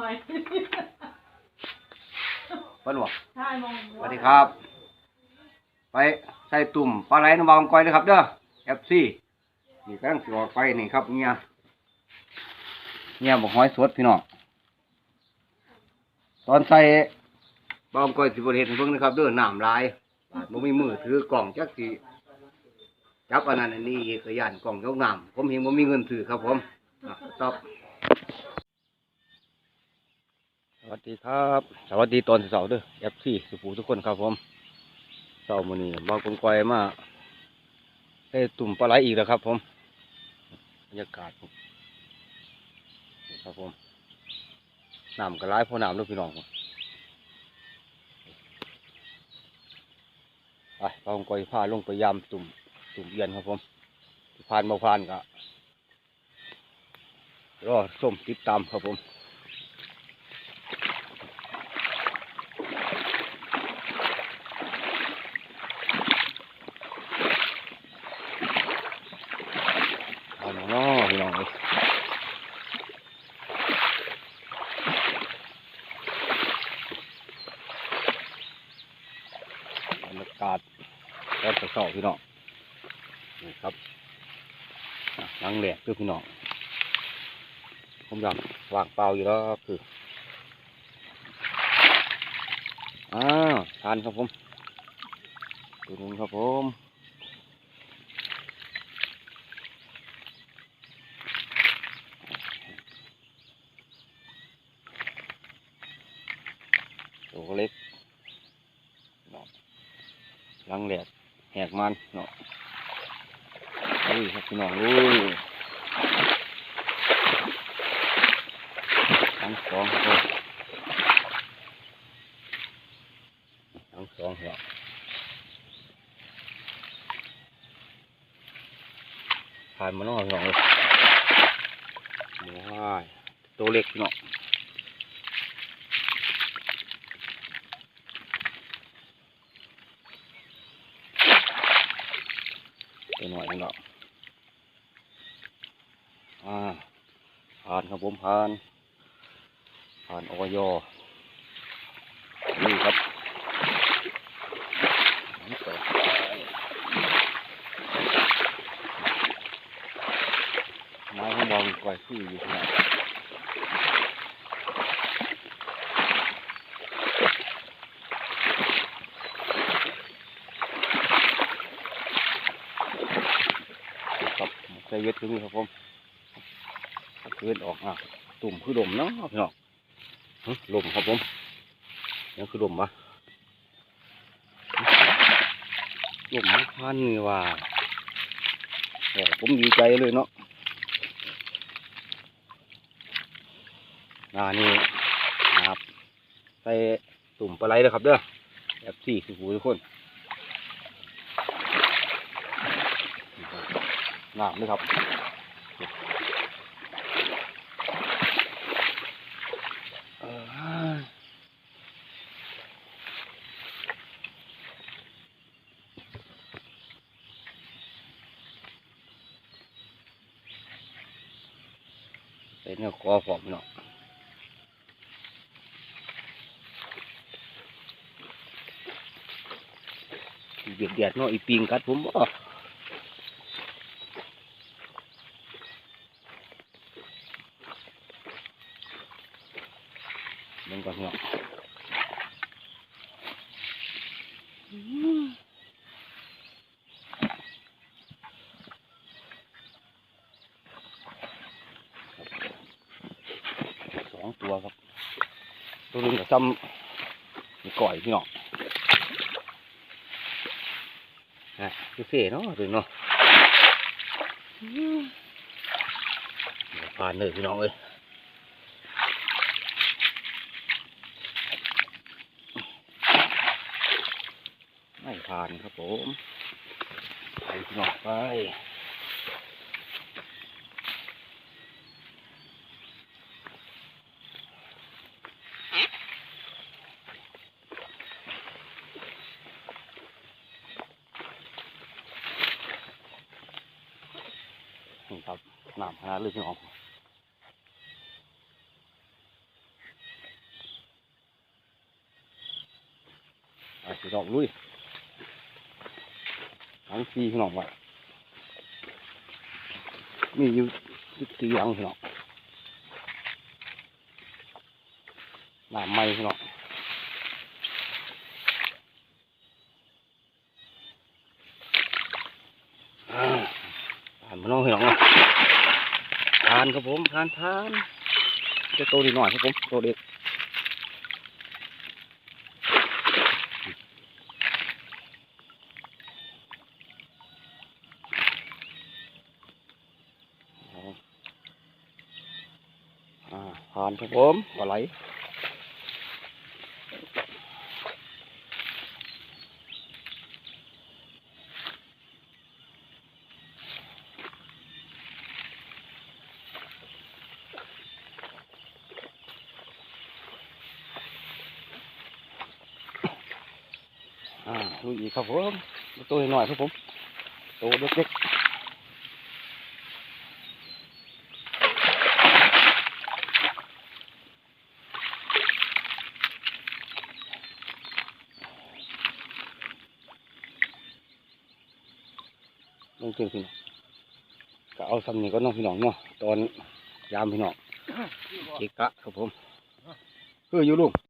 ใหม่เพิ่นบอกใช่มองสวัสดีครับ ไปใส่ตุ่มปลาไหลน้ำบางก้อยนะครับ เด้อ FC นี่กำลังสิออกไปนี่ครับเนี่ยเนี่ยบอกหอยสดพี่น้องตอนใส่บางก้อยสิบ่เห็นเพิ่งนะครับ เด้อน้ำลายบาดบ่มีมือถือกล่องจักสิจับอันนั้นอันนี้อีกก็ย่านกล่องยกน้ำผมเห็นบ่มีเงินซื้อครับผมอะตอบส วัสดีครับ สวัสดีตอนเสาร์ด้อ FC สุภูทุกคนครับผมเสาร์มื้อนี้บางกงก้อยมาได้ตุ่มปลาไหลอีกแล้วครับ ผมบรรยากาศครับผมน้ำกร้ายพอน้ำลูกพี่น้องไปบางกงก้อยพาลงไปยามตุ่มตุ่มเย็นครับผมผ่านมาผ่านก็รอส้มติดตามครับผม เอาหน่อยเนาะพี่น้องเอ้ยบรรยากาศต อนเช้าพี่น้องนี่ครับอะหลังแหลกคือพี่น้องผมอยากวางเปล่าอยู่แล้วคืออ้าวทานครับผมตัวนึงครับผมตัวเล็กเนาะลังแหลก แหกมันเนาะอุ้ยพี่น้องอุ้ยทั้งสองครับทั้งสองครับผ่านมานาะพี่น้องเลยว้ายตัวเล็กเนาะ ไป หน่อยนึงเนาะอ่าผ่านครับผมผ่าน ผ่านออยนี่ครับไม้ข้างบนก่อยคืออยู่ที่ไหนครับ ใส่เวทคือมีครับผมถ้าเกินออกอะตุ่มคือดมเนาะพี่น้องลมครับผมนี่คือลมปะลมพันนี่ว่าโอ้ผมดีใจเลยเนาะนานี่นะครับใส่ตุ่มปลาไหลเลยครับเด้อแบบสี่สิบหูทุกคน น้ำเลยครับเป็นเนื้อคอผมเนาะเบียดเดียดเนาะอีปิงกัดผมบ่ เบิ่งก่อนเนาะสองตัวครับ ตัวหนึงกับซ้ำมีก่อยพี่น้องนะคือเฟ่เนาะตัวนี้เนาะเดี๋ยวผ่านเลยพี่น้องเอ้ย ผ่านครับผมไปหนอกไปนี่ครับน้ำขนาดเลยพี่น้องไปพี่น้องลุย ทั้งสี่พี่น้องว่ามีอยู่สิบสี่หลังพี่น้องน้ำไม้พี่น้องอ่าผ่านมาน้องพี่น้องเนาทานครับผมทานทานจะโตดีหน่อยครับผมโตเด็ก อ่า ผ่านครับผมปลาไหลอ่าดูอีกครับผมตัวหน่อยครับผมตัวเล็กๆ ลงเจอพี่น้องก็เอาซ้ำนี่ก็น้องพี่น้องเนาะตอนยามพี่น้องเกะกะครับผมเพื่ออยู่ลุง